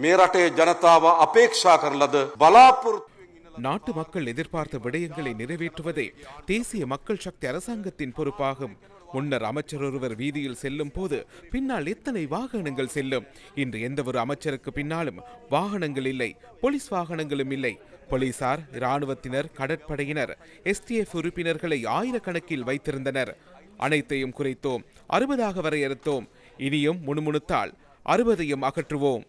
மேரட்டே ஜனதாவ அபேக்ஷா கர்லது பலாபுர் நாட்டு மக்கள் எதிர்பார்த்த விடயங்களை நிறைவேற்றுவதே தேசிய மக்கள் சக்தி அரசாங்கத்தின் பொறுப்பாகும். முன்னர் அமைச்சர் ஒருவர் வீதியில் செல்லும் போது பின்னால் எத்தனை வாகனங்கள் செல்லும்? இன்று எந்த ஒரு அமைச்சருக்கு பின்னாலும் வாகனங்கள் இல்லை போலீஸ் வாகனங்களும் இல்லை. போலீசார் இராணுவத்தினர் கடற்படையினர் எஸ்டிஎஃப் உறுப்பினர்களை ஆயிரக்கணக்கில் வைத்திருந்தனர். அனைத்தையும் குறைத்தோம் அறுபதாக வரையறுத்தோம். இனியும் முணுமுணுத்தால் அறுபதையும் அகற்றுவோம்.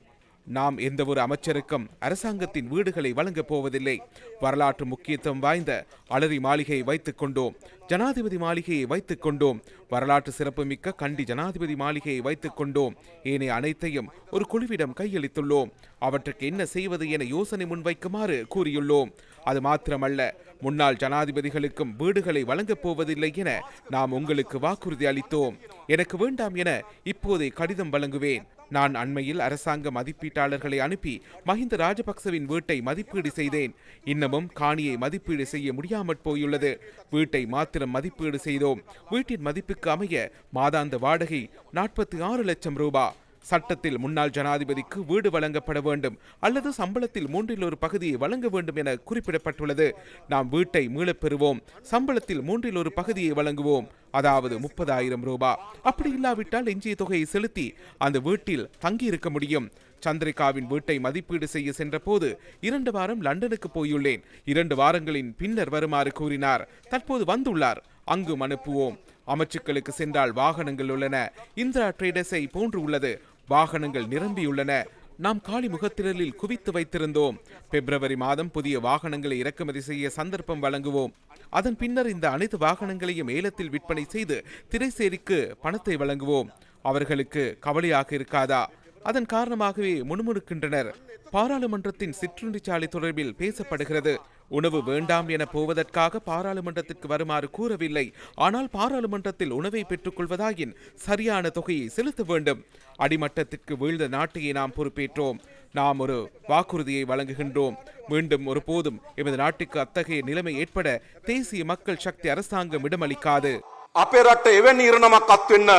நாம் எந்த ஒரு அமைச்சருக்கும் அரசாங்கத்தின் வீடுகளை வழங்கப் போவதில்லை. வரலாற்று முக்கியத்துவம் வாய்ந்த அலரி மாளிகையை வைத்துக் கொண்டோம். ஜனாதிபதி மாளிகையை வைத்துக் கொண்டோம். வரலாற்று சிறப்புமிக்க கண்டி ஜனாதிபதி மாளிகையை வைத்துக் கொண்டோம். ஏனைய அனைத்தையும் ஒரு குழுவிடம் கையளித்துள்ளோம். அவற்றுக்கு என்ன செய்வது என யோசனை முன்வைக்குமாறு கூறியுள்ளோம். அது மாத்திரமல்ல முன்னாள் ஜனாதிபதிகளுக்கும் வீடுகளை வழங்கப் போவதில்லை என நாம் உங்களுக்கு வாக்குறுதி அளித்தோம். எனக்கு வேண்டாம் என இப்போதே கடிதம் வழங்குவேன். நான் அண்மையில் அரசாங்க மதிப்பீட்டாளர்களை அனுப்பி மஹிந்த ராஜபக்சவின் வீட்டை மதிப்பீடு செய்தேன். இன்னமும் காணியை மதிப்பீடு செய்ய முடியாமற் போயுள்ளது. வீட்டை மாத்திரம் மதிப்பீடு செய்தோம். வீட்டின் மதிப்புக்கு அமைய மாதாந்த வாடகை நாற்பத்தி ஆறு லட்சம் ரூபாய் சட்டத்தில் முன்னாள் ஜனாதிபதிக்கு வீடு வழங்கப்பட வேண்டும் அல்லது சம்பளத்தில் மூன்றில் ஒரு பகுதியை வழங்க வேண்டும் என குறிப்பிடப்பட்டுள்ளது. நாம் வீட்டை மீளப் பெறுவோம் சம்பளத்தில் மூன்றில் ஒரு பகுதியை வழங்குவோம். அதாவது முப்பதாயிரம் ரூபாய் அப்படி இல்லாவிட்டால் எஞ்சிய தொகையை செலுத்தி அந்த வீட்டில் தங்கியிருக்க முடியும். சந்திரிகாவின் வீட்டை மதிப்பீடு செய்ய சென்றபோது இரண்டு வாரம் லண்டனுக்கு போயுள்ளேன். இரண்டு வாரங்களின் பின்னர் வருமாறு கூறினார். தற்போது வந்துள்ளார். அங்கும் அனுப்புவோம். அமைச்சுக்களுக்கு சென்றால் வாகனங்கள் உள்ளன. இந்திரா ட்ரேடர்ஸை போன்று உள்ளது. வாகனங்கள் நிரம்பியுள்ளன. நாம் காலி முகத்திரலில் குவித்து வைத்திருந்தோம். பிப்ரவரி மாதம் புதிய வாகனங்களை இறக்குமதி செய்ய சந்தர்ப்பம் வழங்குவோம். அதன் பின்னர் இந்த அனைத்து வாகனங்களையும் ஏலத்தில் விற்பனை செய்து திரைசேரிக்கு பணத்தை வழங்குவோம். அவர்களுக்கு கவலையாக இருக்காதா? அதன் காரணமாகவே முணுமுணுக்கின்றனர் பாராளுமன்றத்தின் சிற்றுண்டிச்சாலை தொடர்பில் பேசப்படுகிறது உணவு வேண்டாம் என போவதற்காக பாராளுமன்றத்திற்கு வருமாறு கூறவில்லை ஆனால் பாராளுமன்றத்தில் உணவை பெற்றுக்கொள்வதாயின் சரியான தொகையை செலுத்த வேண்டும் அடிமட்டத்திற்கு வீழ்ந்த நாட்டையே நாம் பொறுப்பேற்றோம் நாம் ஒரு வாக்குறுதியை வழங்குகின்றோம் மீண்டும் ஒருபோதும் எமது நாட்டுக்கு அத்தகைய நிலைமை ஏற்பட தேசிய மக்கள் சக்தி அரசாங்கம் இடமளிக்காது අපේ රට එවැනි ඉරණමක් අත්වෙන්න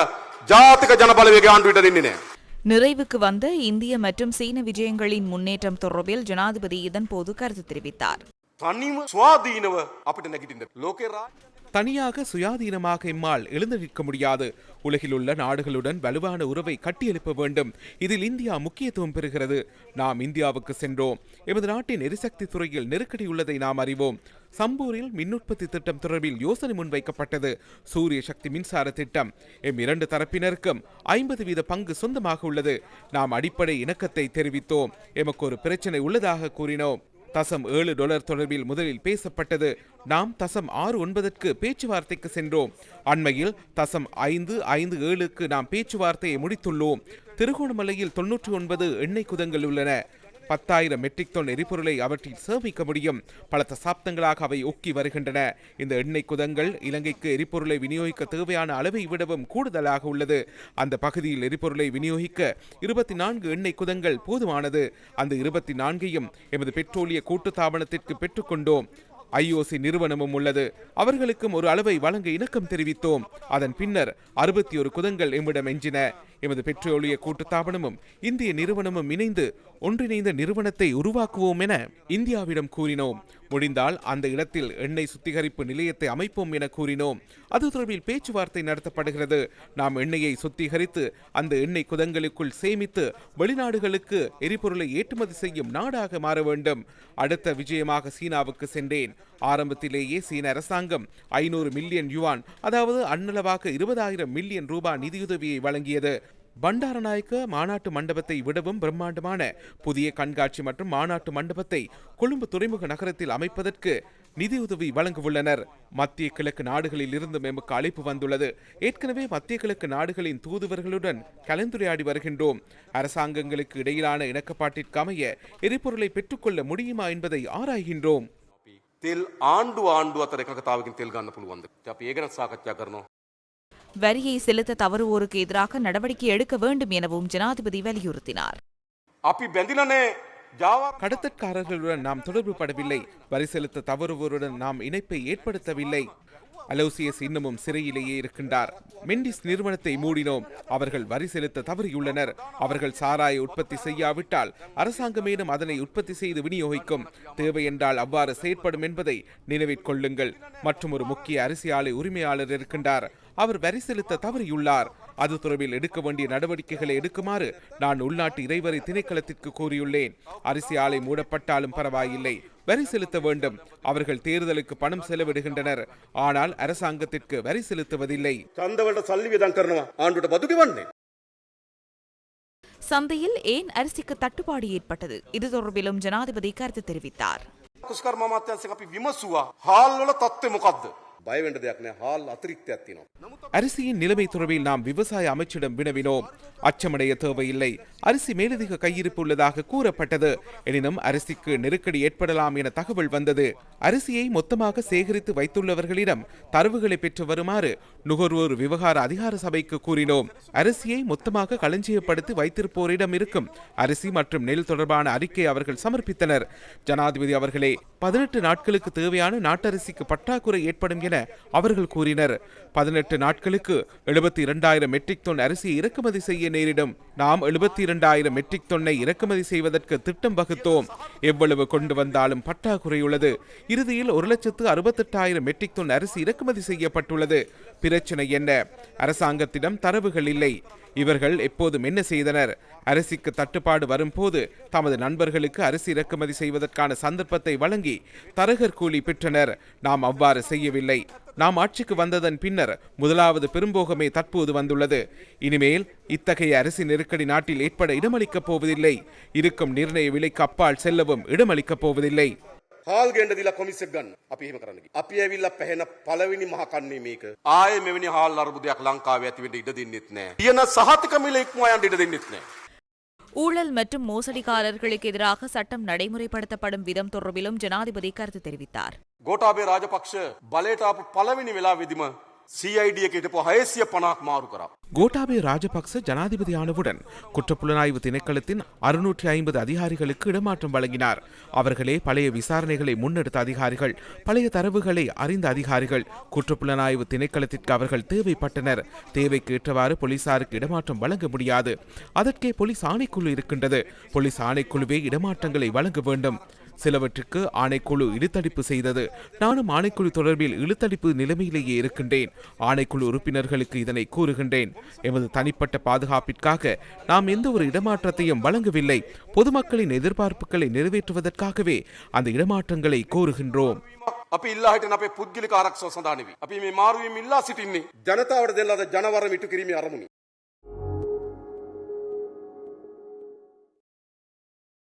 ජාතික ජනබලවේග ආණ්ඩුවට දෙන්නේ නෑ. நிறைவுக்கு வந்த இந்திய மற்றும் சீன விஜயங்களின் முன்னேற்றம் தொடர்பில் ஜனாதிபதி இதன் போது கருத்து தெரிவித்தார். தனியாக சுயாதீனமாக எம்மால் எழுந்து நிற்க முடியாது. உலகில் உள்ள நாடுகளுடன் வலுவான உறவை கட்டியெழுப்ப வேண்டும். இதில் இந்தியா முக்கியத்துவம் பெறுகிறது. நாம் இந்தியாவுக்கு சென்றோம். எமது நாட்டின் எரிசக்தி துறையில் நெருக்கடி உள்ளதை நாம் அறிவோம். சம்பூரில் மின் உற்பத்தி திட்டம் தொடர்பில் யோசனை முன்வைக்கப்பட்டது. சூரிய சக்தி மின்சார திட்டம். எம் இரண்டு தரப்பினருக்கும் ஐம்பது வீத பங்கு சொந்தமாக உள்ளது. நாம் அடிப்படை இணக்கத்தை தெரிவித்தோம். எமக்கு ஒரு பிரச்சனை உள்ளதாக கூறினோம். தசம் ஏழு டாலர் தொடர்பில் முதலில் பேசப்பட்டது. நாம் தசம் ஆறு ஒன்பதற்கு பேச்சுவார்த்தைக்கு சென்றோம். அண்மையில் தசம் ஐந்து ஐந்து ஏழுக்கு நாம் பேச்சுவார்த்தையை முடித்துள்ளோம். திருகோணமலையில் தொன்னூற்றி ஒன்பது எண்ணெய் குதங்கள் உள்ளன. பத்தாயிரம் மெட்ரிக் டன் எரிபொருளை அவற்றில் சேமிக்க முடியும். பல தசாப்தங்களாக அவை ஒக்கி வருகின்றன. இந்த எண்ணெய் குதங்கள் இலங்கைக்கு எரிபொருளை விநியோகிக்க தேவையான அளவை விடவும் கூடுதலாக உள்ளது. அந்த பகுதியில் எரிபொருளை விநியோகிக்க இருபத்தி நான்கு எண்ணெய் குதங்கள் போதுமானது. அந்த இருபத்தி நான்கையும் எமது பெட்ரோலிய கூட்டுத்தாபனத்திற்கு பெற்றுக்கொண்டோம் ஐஓசி நிறுவனமும் உள்ளது. அவர்களுக்கும் ஒரு அளவை வழங்க இணக்கம் தெரிவித்தோம். அதன் பின்னர் அறுபத்தி ஒரு குதங்கள் எம்மிடம் எஞ்சின. எமது பெட்ரோலிய கூட்டுத்தாபனமும் இந்திய நிறுவனமும் இணைந்து ஒன்றிணைந்த நிறுவனத்தை உருவாக்குவோம் என இந்தியாவிடம் கூறினோம். முடிந்தால் அந்த இடத்தில் எண்ணெய் சுத்திகரிப்பு நிலையத்தை அமைப்போம் என கூறினோம். அது தொடர்பில் பேச்சுவார்த்தை நடத்தப்படுகிறது. நாம் எண்ணெயை சுத்திகரித்து அந்த எண்ணெய் குதங்களுக்குள் சேமித்து வெளிநாடுகளுக்கு எரிபொருளை ஏற்றுமதி செய்யும் நாடாக மாற வேண்டும். அடுத்த விஜயமாக சீனாவுக்கு சென்றேன். ஆரம்பத்திலேயே சீன அரசாங்கம் ஐநூறு மில்லியன் யுவான் அதாவது அன்னளவாக இருபதாயிரம் மில்லியன் ரூபாய் நிதியுதவியை வழங்கியது. பண்டாரநாயக்க மாநாட்டு மண்டபத்தை விடவும் பிரம்மாண்டமான புதிய கண்காட்சி மற்றும் மாநாட்டு மண்டபத்தை கொழும்பு துறைமுக நகரத்தில் அமைப்பதற்கு நிதியுதவி வழங்கவுள்ளனர் மத்திய கிழக்கு நாடுகளில் இருந்து எமக்கு அழைப்பு வந்துள்ளது ஏற்கனவே மத்திய கிழக்கு நாடுகளின் தூதுவர்களுடன் கலந்துரையாடி வருகின்றோம் அரசாங்கங்களுக்கு இடையிலான இணக்கப்பாட்டிற்கு அமைய எரிபொருளை பெற்றுக்கொள்ள முடியுமா என்பதை ஆராய்கின்றோம் තෙල් ආණ්ඩු ආණ්ඩු අතර එකකතාවකින් තෙල් ගන්න පුළුවන්ද. අපි ඒ ගැන සාකච්ඡා කරනවා. வரியை செலுத்த தவறுவோருக்கு எதிராக நடவடிக்கை எடுக்க வேண்டும் எனவும் ஜனாதிபதி வலியுறுத்தினார். கடத்தற்காரர்களுடன் நாம் தொடர்புபடவில்லை. வரி செலுத்த தவறுவோருடன் நாம் இணைப்பை ஏற்படுத்தவில்லை. அலோசியஸ் இன்னமும் சிறையிலேயே இருக்கின்றார். மெண்டிஸ் நிறுவனத்தை மூடினோம். அவர்கள் வரி செலுத்த தவறியுள்ளனர். அவர்கள் சாராய உற்பத்தி செய்யாவிட்டால் அரசாங்கமேனும் அதனை உற்பத்தி செய்து விநியோகிக்கும். தேவை என்றால் அவ்வாறு செயற்படும் என்பதை நினைவிற் கொள்ளுங்கள். மற்றும் ஒரு முக்கிய அரிசி உரிமையாளர் இருக்கின்றார். அவர் வரி செலுத்த தவறியுள்ளார். அது தொடர்பில் எடுக்க வேண்டிய நடவடிக்கைகளை எடுக்குமாறு நான் உள்நாட்டு இறைவரை திணைக்களத்திற்கு கூறியுள்ளேன் அரிசி ஆலை மூடப்பட்டாலும் பரவாயில்லை. வரி செலுத்த வேண்டும். அவர்கள் தேர்தலுக்கு பணம் செலவிடுகின்றனர். ஆனால் அரசாங்கத்திற்கு வரி செலுத்துவதில்லை. சந்தையில் ஏன் அரிசிக்கு தட்டுப்பாடு ஏற்பட்டது? இது தொடர்பிலும் ஜனாதிபதி கருத்து தெரிவித்தார். அரிசியின் நிலைமை தொடர்பில் நாம் விவசாய அமைச்சிடம் வினவினோம். அச்சமடைய தேவையில்லை. அரிசி மேலதிக கையிருப்பு உள்ளதாக கூறப்பட்டது. எனினும் அரிசிக்கு நெருக்கடி ஏற்படலாம் என தகவல் வந்தது. அரிசியை மொத்தமாக சேகரித்து வைத்துள்ளவர்களிடம் தரவுகளை பெற்று வருமாறு நுகர்வோர் விவகார அதிகார சபைக்கு கூறினோம். அரிசியை மொத்தமாக களஞ்சியப்படுத்தி வைத்திருப்போரிடம் இருக்கும் அரிசி மற்றும் நெல் தொடர்பான அறிக்கை அவர்கள் சமர்ப்பித்தனர். ஜனாதிபதி அவர்களே பதினெட்டு நாட்களுக்கு தேவையான நாட்டரிசிக்கு பற்றாக்குறை ஏற்படும் என என அவர்கள் கூறினர். பதினெட்டு நாட்களுக்கு எழுபத்தி இரண்டாயிரம் மெட்ரிக் டன் அரிசியை இறக்குமதி செய்ய நேரிடும். நாம் எழுபத்தி இரண்டாயிரம் மெட்ரிக் தொன்னை இறக்குமதி செய்வதற்கு திட்டம் வகுத்தோம். எவ்வளவு கொண்டு வந்தாலும் பற்றாக்குறையுள்ளது இறுதியில் ஒரு லட்சத்து அறுபத்தெட்டாயிரம் மெட்ரிக் டன் அரிசி இறக்குமதி செய்யப்பட்டுள்ளது. பிரச்சனை என்ன? அரசாங்கத்திடம் தரவுகள் இல்லை. இவர்கள் எப்போதும் என்ன செய்தனர்? அரிசிக்கு தட்டுப்பாடு வரும்போது தமது நண்பர்களுக்கு அரிசி இறக்குமதி செய்வதற்கான சந்தர்ப்பத்தை வழங்கி தரகர் கூலி பெற்றனர். நாம் அவ்வாறு செய்யவில்லை. நாம் ஆட்சிக்கு வந்ததன் பின்னர் முதலாவது பெரும்போகமே தற்போது வந்துள்ளது. இனிமேல் இத்தகைய அரிசி நெருக்கடி நாட்டில் ஏற்பட இடமளிக்கப் போவதில்லை. இருக்கும் நிர்ணய விலைக்கு அப்பால் செல்லவும் இடமளிக்கப் போவதில்லை. හාල් ගේන්න දීලා කොමිසෙක් ගන්න. අපි එහෙම කරන්න. අපි ඇවිල්ලා පැහෙන පළවෙනි මහ කන්නේ මේක. ආයේ මෙවැනි හාල් අර්බුදයක් ලංකාවේ ඇති වෙන්න ඉඩ දෙන්නෙත් නෑ. තියෙන සහතික මිල ඉක්මවා යන්න ඉඩ දෙන්නෙත් නෑ. ஊழல் மற்றும் மோசடிக்காரர்களுக்கு எதிராக சட்டம் நடைமுறைப்படுத்தப்படும் விதம் தொடர்பிலும் ஜனாதிபதி கருத்து தெரிவித்தார் ගෝටාබේ රාජපක්ෂ බලයට ආපු පළවෙනි වෙලාවෙදිම சிஐடியக்கு இப்போ ஹயசிய பணாக் மாறு கரா கோட்டாபே ராஜபக்ச ஜனாதிபதியானவுடன் குற்றப்புலனாய்வு திணைக்களத்தின் அறுநூற்றி ஐம்பது அதிகாரிகளுக்கு இடமாற்றம் வழங்கினார். அவர்களே பழைய விசாரணைகளை முன்னெடுத்த அதிகாரிகள் பழைய தரவுகளை அறிந்த அதிகாரிகள் குற்றப்புலனாய்வு திணைக்களத்திற்கு அவர்கள் தேவைப்பட்டனர். தேவைக்கு ஏற்றவாறு போலீசாருக்கு இடமாற்றம் வழங்க முடியாது. அதற்கே போலீஸ் ஆணைக்குழு இருக்கின்றது. போலீஸ் ஆணைக்குழுவே இடமாற்றங்களை வழங்க வேண்டும். சிலவற்றுக்கு ஆணைக்குழு இழுத்தடிப்பு செய்தது நானும் ஆணைக்குழு தொடர்பில் இழுத்தடிப்பு நிலைமையிலேயே இருக்கின்றேன் ஆணைக்குழு உறுப்பினர்களுக்கு இதனை கூறுகின்றேன் எமது தனிப்பட்ட பாதுகாப்பிற்காக நாம் எந்த ஒரு இடமாற்றத்தையும் வழங்கவில்லை பொதுமக்களின் எதிர்பார்ப்புகளை நிறைவேற்றுவதற்காகவே அந்த இடமாற்றங்களை கோருகின்றோம் අපි ඉල්ලා හිටන අපේ පුද්ගලික ආරක්ෂාව සඳහා නෙවෙයි. අපි මේ මාරුවීම ඉල්ලා සිටින්නේ ජනතාවට දෙන්න ලද ජනවරම ඉටු කිරීමේ අරමුණින්.